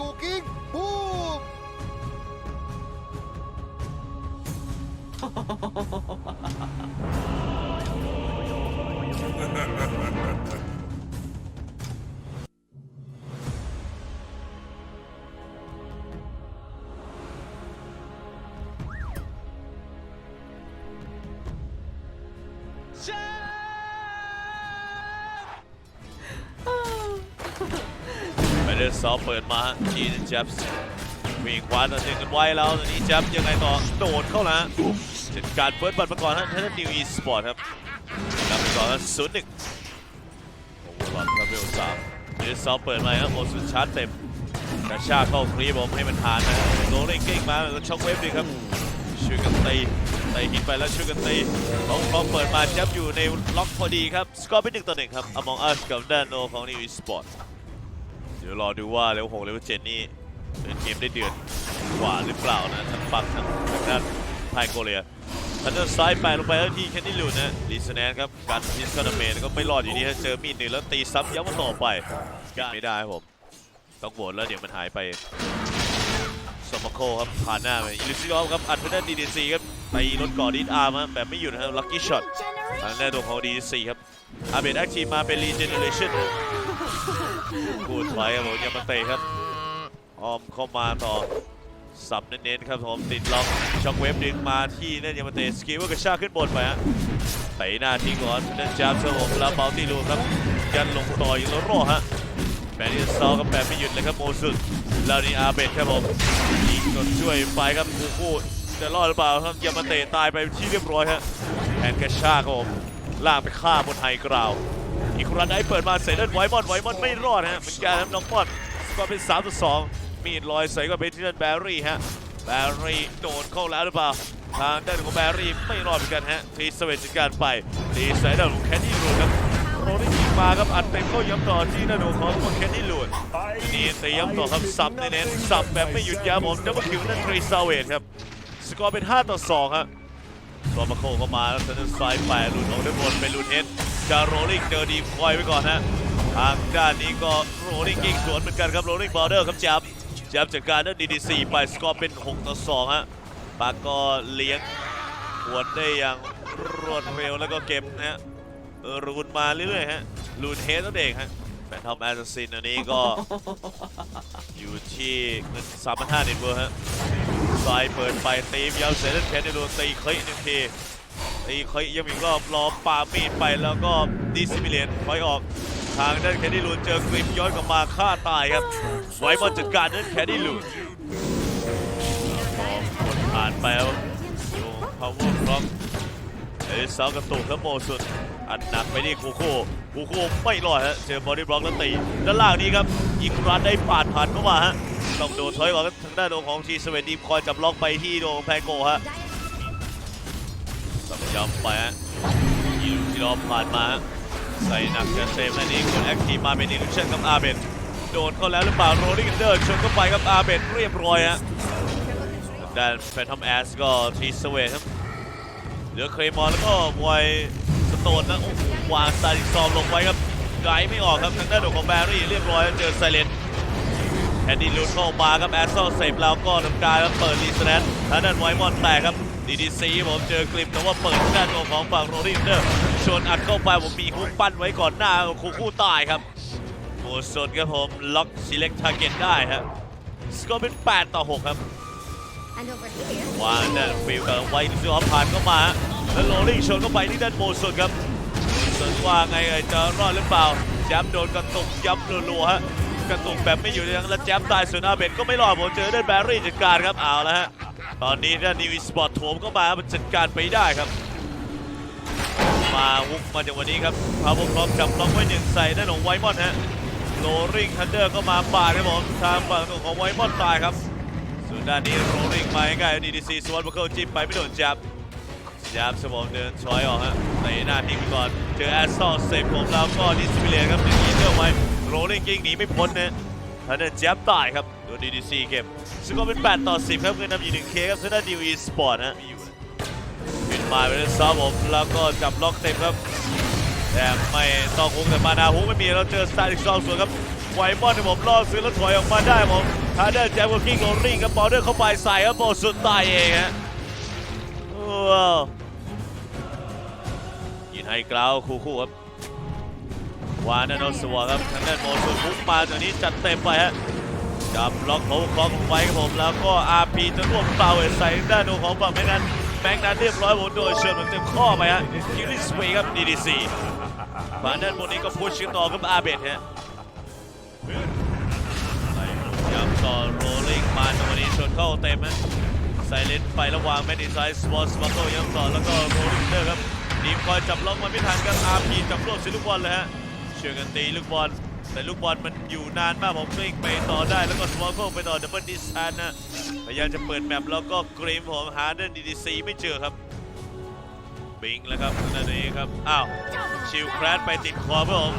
กูกิ้งบูม เดินซอฟเปิดมาจีนแจ็บส์วิ่งขวาต่อหนึ่งกันไว้แล้วตอนนี้แจ็บยังไงต่อโดดเข้าแล้วจัดการเฟิร์สบัตรมาก่อนฮะท่านนิวอีสปอร์ตครับนำไปก่อนศูนย์หนึ่งโอ้โหบอลครับเวลสามเดินซอฟเปิดมาครับโอสุดชาร์จเต็มกระชากเข้าครีบผมให้มันทานนะโรลลิ่งเก่งมาแล้วช็อคเวฟดีครับช่วยกันตีตีหินไปแล้วช่วยกันตีของฟองเปิดมาแจ็บอยู่ในล็อกพอดีครับ สกอร์เป็นหนึ่งต่อหนึ่งครับอมองอัสกับด้านโนของนิวอีสปอร์ต เดี๋ยวรอดูว่าเลเวลหกเลเวลเจ็ดนี่เดินเกมได้เดือดกว่าหรือเปล่านะทั้งฝั่งทั้งทางด้านไทยโกเลียทันเดอร์ซ้ายแปลงไปแล้วที่แคนดี้ลูนนะลีสแนนครับการพิสกานเมนก็ไม่รอดอยู่ดีฮะเจอมีดหนึ่งแล้วตีซ้ำย้ำมาต่อไปการไม่ได้ครับผมต้องโหวตแล้วเดี๋ยวมันหายไปสมาโคครับผ่านหน้าไปอิลิซิออฟครับอัดเทนเดอร์ดีดีซีครับตีรถก่อดีดอาร์มแบบไม่หยุดนะครับลัคกี้ช็อตทางด้านตัวของดีดีซีครับอาเบดแอคทีฟมาเป็นรีเจเนเรชั่น กูถอยครับผมยามาเตะครับออมเข้ามาต่อสับเน้นๆครับผมติดล็อกช็อกเวฟดึงมาที่นั่นยามาเตะสกิลว่ากระชากขึ้นบนไปฮะเตะหน้าทิ้งก่อนนั่นจามเชอร์ผมแล้วเบาตีลูครับยันลงต่อยังแล้วรอฮะแบนดี้ซอลกับแบบไม่หยุดเลยครับโมซุสแล้วนี่อาเบดครับผมยิงจนช่วยไปครับกูคู่จะรอดหรือเปล่าครับยามาเตะตายไปที่เรียบร้อยฮะแอนกระชากครับผมลากไปฆ่าบนไฮกราว อีกครั้งได้เปิดมาเซเดนไวมอนไวมอนไม่รอดฮะเหมือนกันครับน้องมอนสกอร์เป็น3ต่อ2มีดลอยใส่ก็เป็นที่นั่นแบรี่ฮะแบรี่โดนเข้าแล้วหรือเปล่าทางด้านของแบรี่ไม่รอดเหมือนกันฮะทีสเวตจัดการไปดีไซน์ด้านของแคนดี้ลูนครับโรนี่ยิงมาครับอัดเต็มเข้าย้ำต่อที่ด้านของของแคนดี้ลูนนี่ตีย้ำต่อครับสับเน้นๆสับแบบไม่หยุดยั้งผมดับเบิลคิวนั่นทรีซาเวตครับสกอร์เป็น 5 ต่อ2ฮะตัวมาโคเข้ามาแล้วเซนต์ไซด์ไปหลุดออกด้านบนเป็นลูนเฮด จะโรลลิ่งเจอดีคอยไว้ก่อนฮะทางด้านนี้ก็โรลลิ่งยิงสวนเหมือนกันครับโรลลิ่งบอลเดอร์ครับจับจับจากการด้านดีดีซีไปสกอร์เป็น 6 ต่อ2ฮะปากก็เลี้ยงหวนได้อย่างรวดเร็วแล้วก็เก็บนะฮะรูนมาเรื่อยๆฮะลูนเฮดตัวเด็กฮะแฟนทอมแอสซินอันนี้ก็ อยู่ที่เงินสามพันห้าเน็ตเวิร์ฮะซายเปิดไปตีมยาวเสร็จแล้วแคนดิโดนตีเคยหนึ่งที ตีเคยยังอีกรอบรอปามีดไปแล้วก็ดิซิมิเลนคอยออกทางด้านแคนดิลูนเจอกริมย้อนกลับมาฆ่าตายครับ ไว้บอลจัดการนั้นแคนดิลูนกดผ่านไปแล้วอยู่ power block เอ้ยเสากระตุกครับโมสุด อัดหนักไปที่คูโคคูโคไม่รอดฮะเจอบอดี้บล็อกแล้วตีด้านล่างนี้ครับยิงรันได้ปาดผ่านเข้ามาฮะต้องโดนถอยก่อนครับทางด้านโดนของทีสเวตดีมคอยจับล็อกไปที่โดนแพงโกฮะ ต้องย้ำไปฮะยิงที่รอบผ่านมาใส่หนักจะเซฟนั่นเองคนแอคทีฟมาเป็นอิลูชันกับอาเบนโดนเข้าแล้วหรือเปล่าโรดิ้งเดอร์ชนเข้าไปครับอาเบนเรียบร้อยฮะทางด้านแฟนทอมแอสก็ทีสเวตครับเหลือเคลมอนแล้วก็ไวสโตนนะโอ้โหวางสตาร์ดิซอมลงไว้ครับไกด์ไม่ออกครับทางด้านของแบรี่เรียบร้อยเจอไซเลนแอนดี้ลูดเข้ามาครับแอสโซเซฟแล้วก็ทำการเปิดรีสแนททางด้านไวมอนแตกครับ ดีดีซีผมเจอกลิมแต่ว่าเปิดทางด้านของของฝั่งโรลิงเดอร์ชนอัดเข้าไปผมมีฮุกปั้นไว้ก่อนหน้าคู่คู่ตายครับโมสนครับผมล็อก select target ได้ครับสกอร์เป็น 8 ต่อ 6 ครับ And over here, วางด้านฟิลกับไวท์ซิออฟผ่านเข้ามา แล้วโรลลิงชนเข้าไปที่ด้านโมสนครับโมสนว่าไงเอ่ยจะรอดหรือเปล่าแจมโดนกระตุกย้ำรัวๆฮะ กระตุกแบบไม่อยู่ยังแล้วแจมตายส่วนอาเบนก็ไม่รอดผมเจอด้านแบรี่จัดการครับเอาแล้วฮะตอนนี้ด้านนิวสปอร์ตโถมเข้ามามันจัดการไปได้ครับ มาวุกมาจากวันนี้ครับพาวเวอร์คล็อกจับล็อกไว้หนึ่งใส่ด้านของไวมอนฮะโรลิงทันเดอร์ก็มาปาดครับผมทางฝั่งของไวมอนตายครับส่วนด้านนี้โรลลิงมาง่ายดีดีซีสวอนบุกเกิลจิ้มไปไม่โดนจับจับสมองเดินชอยออกฮะเตะหน้าทิ้งไปก่อน เจอแอสซอลเซฟผมแล้วก็ดิสพิเลนครับดึงอีเตอร์ไว้ โรลลิงยิงหนีไม่พ้นนะท่านเดินจับตายครับโดนดีดีซีเก็บสกอร์เป็น 8 ต่อ 10 ครับเงินนำอยู่ 1K คครับทางด้านดิวอีสปอร์ตฮะขึ้นมาเป็นซอฟผมแล้วก็จับล็อกเต็มครับ แต่ไม่ต้องฮุกแต่มานาฮุกไม่มีแล้วเจอสไตล์อีกสองส่วนครับไวมอนที่ผมล่อซื้อแล้วถอยออกมาได้ผมทฮาร์เดอร์แจ็คเวอร์กิ้งโรลิงกับบอลเดอร์เข้าไปใส่ครับโบสุดตายเองฮะว้าวยินให้กราวคู่คู่ครับ วานโนสวอครับทางด้านโมสุบุกมาตัวนี้จัดเต็มไปฮะจับล็อกเขาคล้องลงไว้ครับผมแล้วก็อาร์พีจะรวบเปล่าใส่ทางด้านของฝั่งแม็กนั้นแม็กนั้นเรียบร้อยผมโดยเชิญมันเต็มข้อไปฮะคิริสเวย์ครับดีดีซีฝั่งด้านบนนี้ก็พุชกันต่อกับอาเบดฮะยังต่อโรลลิงมาจังหวะนี้ชนเข้าเต็มฮะใส่เลนไประหว่างแมนดิไซส์สปอตสปอร์โตยังต่อแล้วก็โรลลิงเดอร์ครับดีมคอยจับล็อกมาไม่ทันครับอาร์พีจับรวบสิลูกบอลเลยฮะ ช่วยกันตีลูกบอล แต่ลูกบอลมันอยู่นานมากผมกลิ้งไปต่อได้แล้วก็สมอลโคไปต่อดับเบิลดิสแอนนะพยายามจะเปิดแมปแล้วก็กรีมของฮาเดนดีดีซีไม่เจอครับบิงแล้วครับนั่นเองครับ อ้าว ชิลแครดไปติดคอเพื่อผม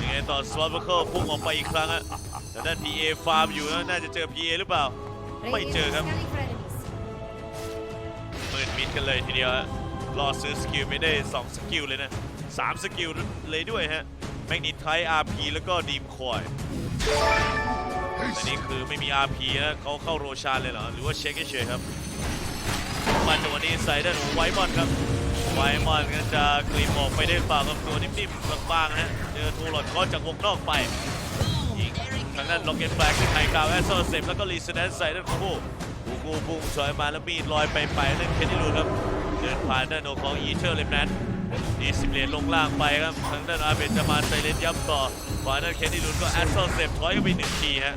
ยังไงต่อสวอตเคิลพุ่งออกไปอีกครั้งฮะแต่ด้านพีเอฟาร์มอยู่นะน่าจะเจอพีเอหรือเปล่า ไม่เจอครับหมืดมิดกันเลยทีเดียวฮะรอซื้อสกิลไม่ได้ 2 สกิลเลยนะ 3 สกิลเลยด้วยฮะ แมกนิทไทอาร์พีแล้วก็ดีมคอยแต่นี่คือไม่มี RP นะเขาเข้าโรชานเลยเหรอ หรือว่าเช็คเฉยครับมาจังหวะนี้ใส่ด้านของไวมอนครับ ไวมอนก็จะกรีมออกไปได้เปล่ากับตัวนิ่มๆบางๆนะฮะเจอทูหลอดคอจากวงนอกไปทางด้านล็อกเก็ตแฟลกที่ไทยกาวแอสโซเซฟแล้วก็รีเซนแนนใส่ด้านของผู้กูกูพุ่งสอยมาแล้วมีดลอยไปไปเล่นเคนิลูนครับ เดินผ่านด้านของอีเทอร์เลมแนน ดีสิบเหรียญลงล่างไปครับทางด้านอาเบนจะมาไซเลนย้ำต่อฝ่ายด้านเคนิลูนก็แอสโซเซฟถอยกันไปหนึ่งทีฮะ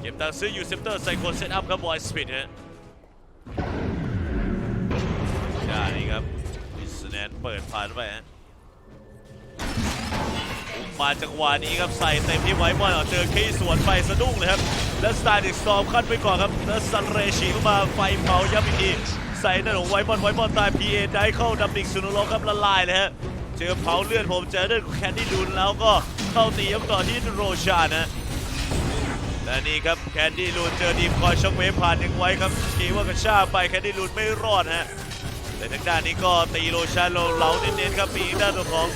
เก็บตังซื้อยูเซปเตอร์ไซโคเซตอัพครับบอยสปีดฮะใช่นี่ครับดิสแนนเปิดผ่านไปฮะมาจังหวะนี้ครับใส่เต็มที่ไว้บอลเอาเจอคีสวนไปสะดุ้งเลยครับ แล้วสไตล์ดิสตอมขั้นไปก่อนครับ แล้วซันเรฉีเข้ามาไฟเผาย้ำอีกที ใส่ด้านของไวบอลไวบอลตายพีเอได้เข้าดับดิกสุนุโลครับละลายเลยฮะเจอเผาเลือดผมเจอเลือดของแคนดี้ลูนแล้วก็เข้าตีย้ำต่อที่โรชานะและนี่ครับแคนดี้ลูนเจอดีมคอยช็อกเวฟผ่านยังไว้ครับกีว่ากระชากไปแคนดี้ลูนไม่รอดฮะแต่ทางด้านนี้ก็ตีโรชาโลเหลาเน้นๆครับมีด้านตัวของ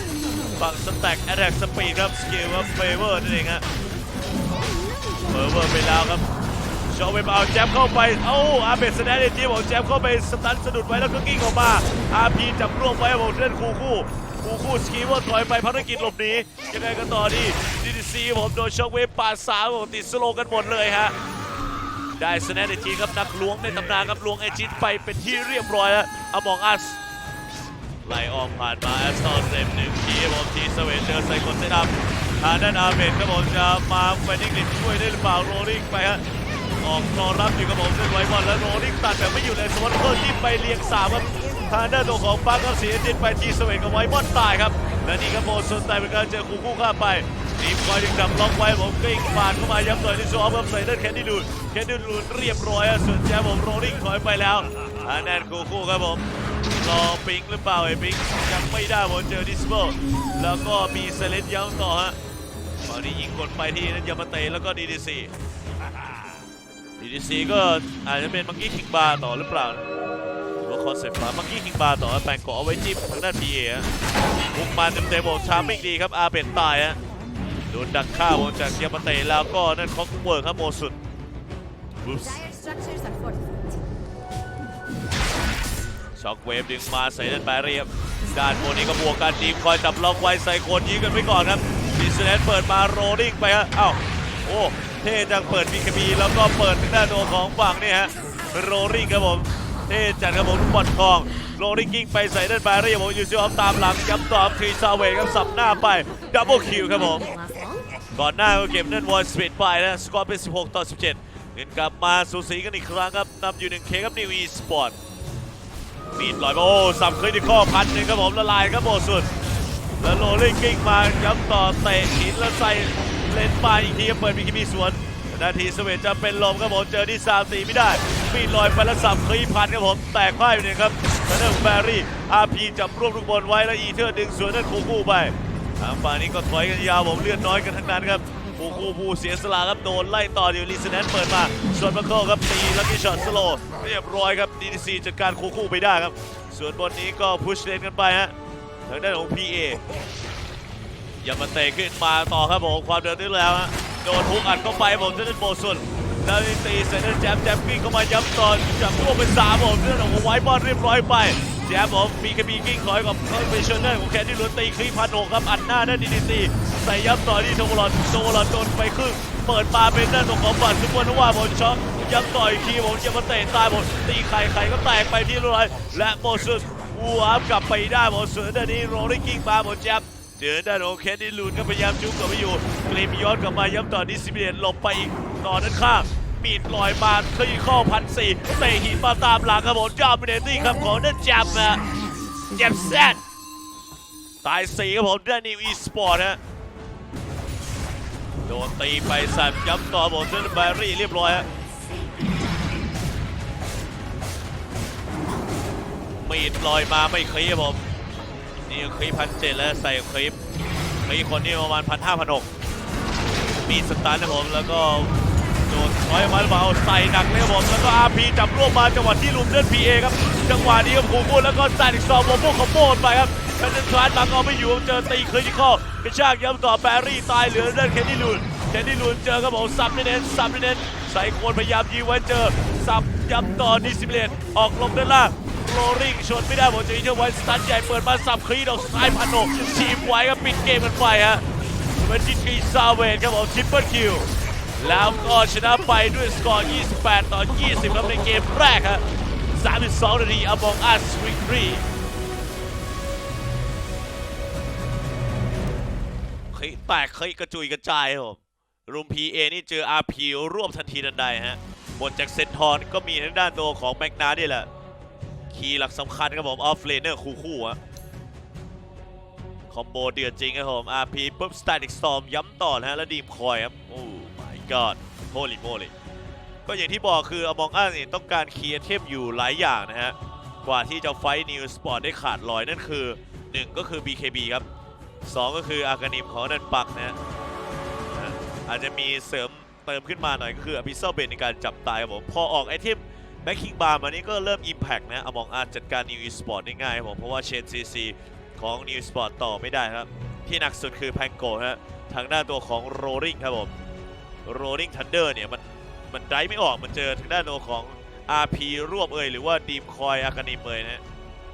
ฝั่งสแต็กแอตแทกสปีดครับสกิลครับเฟเวอร์นั่นเองฮะเฟเวอร์ไปแล้วครับ ช็อเวฟเอาแจมเข้าไป เอ้าอาเบสแนนทีบอกแจมเข้าไปสตันสะดุดไว้แล้วก็กิ้งออกมาอาพีจับรวบไว้บอกเล่นคู่คู่คู่คู่สกีว่าถอยไปภารกิจหลบหนียังไงกันต่อดีดีดีซีผมโดนช็อกเวฟปาดสามผมติดสโลกันหมดเลยฮะได้สแนนเอจีครับนักล้วงในตำนานครับล้วงเอจิตไปเป็นที่เรียบร้อยแล้วอมองอัสไล่ออกผ่านมาแอสตอร์เซมหนึ่งทีผมทีสเวนเจอใส่คนเซตอัพทางด้านอาเบนครับผมจะมาแฟนดิงลินช่วยได้หรือเปล่าโรลลิงไปฮะ ออกรอรับอยู่กับผมด้วยไวบอลแล้วโรลิงตัดแบบไม่อยู่ในสวอตเพิร์ที่ไปเลียงสามครับทางด้านตัวของปักก็เสียจิตไปทีสเวนกับไวบอลตายครับและนี่ครับโมซุนตายเป็นการเจอคู่คู่ข้าไปทีมคอยดึงจับล็อกไว้ผมกลิ้งผ่านเข้ามาย้ำต่อยที่โชว์เพิ่มใส่ด้านแคนดี้ลูนแคนดี้ลูนเรียบร้อยอะส่วนแจมผมโรลลิ่งถอยไปแล้วอันแนนคู่คู่ครับผมรอปิงหรือเปล่าไอ้ปิงยังไม่ได้ผมเจอดิสโบแล้วก็มีเซเลนย้ำต่อฮะตอนนี้ยิงกดไปที่นันยามาเตแล้วก็ดีดีซี ดีดีซีก็อาจจะเป็นมังกี้คิงบาร์ต่อหรือเปล่านะหรือว่าคอนเซ็ปต์บามังกี้คิงบาร์ต่อแปลงเกาะเอาไว้จิ้มทางด้านพีเอฮะบุกมาเต็มๆผมชาร์มิ่งดีครับอาเป็นตายฮะโดนดักฆ่าวงจากเยามาเตแล้วก็นั่นคอกเวิร์กครับโมสุดบุ๊สช็อกเวฟดึงมาใส่ด้านแบเรียบด้านบนนี้ก็บวกกันทีมคอยจับล็อกไว้ใส่คนยิงกันไว้ก่อนครับดิสแลนเปิดมาโรลลิ่งไปฮะอ้าวโอ้ เท่จังเปิดพีคบีแล้วก็เปิดทางด้านตัวของฝั่งนี่ฮะโรลลิงครับผมเท่จัดครับผมลูกบอลทองโรลลิงกิ้งไปใส่ด้านแบเรียบผมยูซิออฟตามหลังย้ำตอบทีซาเวครับสับหน้าไปดับเบิลคิวครับผมก่อนหน้าก็เก็บเล่นวอลสปีดไปนะสกอร์เป็น 16 ต่อ 17เงินกลับมาสูสีกันอีกครั้งครับนำอยู่1เคครับนิวอีสปอร์ตมีดลอยมาโอ้สับคริติคอลพันหนึ่งครับผมละลายครับโบสุด แล้วโรลลิงกิ้งมาย้ำต่อเตะหินแล้วใส่ เลนไปอีกทีก็เปิดมีคิมีสวน นาทีสเวตจะเป็นลมครับผมเจอที่สามตีไม่ได้มีดลอยไปแล้วสับคลีพันครับผมแตกพ่ายไปหนึ่งครับแล้วนั่นแบรี่อาพีจับรวบลูกบอลไว้แล้วอีเทอร์ดึงสวนนั่นคูคูไปทางฝั่งนี้ก็ถอยกันยาวผมเลือดน้อยกันทั้งนั้นครับผู้คู่ผู้เสียสละครับโดนไล่ต่อเดี๋ยวลีสแนนเปิดมาส่วนมาโคครับตีแล้วก็ช็อตสโลเรียบร้อยครับดีดีซีจัดการคูคู่ไปได้ครับส่วนบนนี้ก็พุชเลนกันไปฮะทางด้านของ PA อ ยามาเตะขึ้นมาต่อครับผมความเดินได้แล้วฮะโดนฮุกอัดเข้าไปผมจะได้โบสุดแล้วนี่ตีเซนเตอร์แจมแจมกิ้งเข้ามาย้ำต่อจับพวกเป็นสามผมเรื่องของไว้บอลเรียบร้อยไปแจมผมมีกระบีกิ้งคอยกับเขาเป็นเชนเนอร์ของแคนดี้ล้วนตีคลีพันหกครับอัดหน้าด้านดีดีตีใส่ย้ำต่อที่โทวลอนโทวลอนโดนไปครึ่งเปิดมาเป็นด้านของของบัตรทุกคนว่าบอลช็อตย้ำต่ออีกทีผมจะมาเตะตายผมตีไข่ไข่ก็แตกไปที่ร้อยและโมซุสวัวกลับไปได้ผมส่วนด้านนี้โรลลิ่งกิ้งมาผมแจม เจอด้านของเคนี่ลูนก็พยายามจุกกลับไปอยู่กรีมย้อนกลับมาย้ำต่อดิสิเบียนหลบไปอีกต่อด้านข้างมีดลอยมาคลีข้อพันสี่เตะหินมาตามหลังครับผมจอมเนตี้ครับของด้านแจมนะแจมแซดตายสี่ครับผมด้านนิวอีสปอร์ตฮะโดนตีไปสับย้ำต่อผมด้านแบรี่เรียบร้อยฮะมีดลอยมาไม่เคลียร์ผม นี่คลิปพันเจ็ดแล้วใส่คลิปคลิปคนนี้ประมาณพันห้าพันหกมีสตาร์นะผมแล้วก็โดนร้อยมาเบาใส่หนักเลยผมแล้วก็อาพีจับรวบมาจังหวะที่ลุมเล่นพีเอครับจังหวะนี้ครับผูกบุญแล้วก็จ่ายอีกสองโมโม่ขโมยไปครับแคนเดนทรานบังเอาไม่อยู่เจอตีคลินิคอลกระชากย้ำต่อแบรี่ตายเหลือเล่นเคนนี่ลูนเคนนี่ลูนเจอครับผมซับเน้นๆซับเน้นๆใส่โคนพยายามยิงไว้เจอซับย้ำต่อดิซิเบเลนออกลงด้านล่าง โรลิงชนไม่ได้ผมจะยิงเท่าไว้สตันใหญ่เปิดมาสับคลีดออกซ้ายพันหกทีมไว้ครับปิดเกมกันไปฮะเป็นจิตกีซาเวนครับผมทริปเปิลคิวแล้วก็ชนะไปด้วยสกอร์ 28 ต่อ 20 ครับในเกมแรกฮะ32 นาทีอ m o n g Us Victory เคยแตกเคยกระจุยกระจายครับรุมพีเอนี่เจอ RP รวบทันทีทันใดฮะบนจากเซนทอนก็มีทางด้านตัวของแมกนานี่แหละ คีย์หลักสำคัญครับผมออฟเลเนอร์คู่คู่อะคอมโบเดือดจริงครับผม RP ปุ๊บสแตติกสตอมย้ำต่อนะฮะแล้วดีมคอยครับ โอ้ my god โ o ลิโมลิก็อย่างที่บอกคืออมองอั s นี่ต้องการเคลียร์เทมอยู่หลายอย่างนะฮะ กว่าที่จะไฟนิวสปอร์ตได้ขาดลอยนั่นคือ 1 ก็คือ BKB ครับ 2 ก็คืออากานิมของนันปักนะฮะอาจจะมีเสริมเติมขึ้นมาหน่อยก็คืออพิซ l เบนในการจับตายครับผม พอออกไอเทม แบ็คคิงบาร์มานี้ก็เริ่ม Impact นะอมองอาจจัดการ New Esport ได้ง่ายครับผมเพราะว่าเชนซีซีของ New Esport ต่อไม่ได้ครับ ที่หนักสุดคือแพงโกฮะทางด้านตัวของ Rolling ครับผม Rolling Thunder เนี่ยมันมันได้ไม่ออกมันเจอทางด้านตัวของ RP รวบเอ่ยหรือว่าดีมคอยอากานิมเอ่ยนะฮะ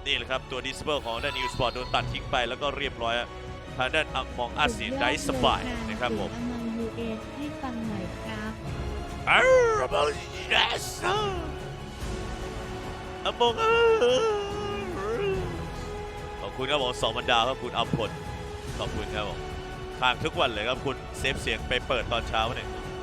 นี่แหละครับ ตัวดิสเ e อร์ของด้าน New Esport โดนตัดทิ้งไปแล้วก็เรียบร้อยฮะทางด้านอมองอาเสียได้สบายนะครับผมอมองยูเอสให้ฟังหน่อยครับอ้าวบอล yes อมองขอบคุณครับผมสองบรรดาครับคุณอัมพลขอบคุณครับผมทางทุกวันเลยครับคุณเซฟเสียงไปเปิดตอนเช้าเนี่ย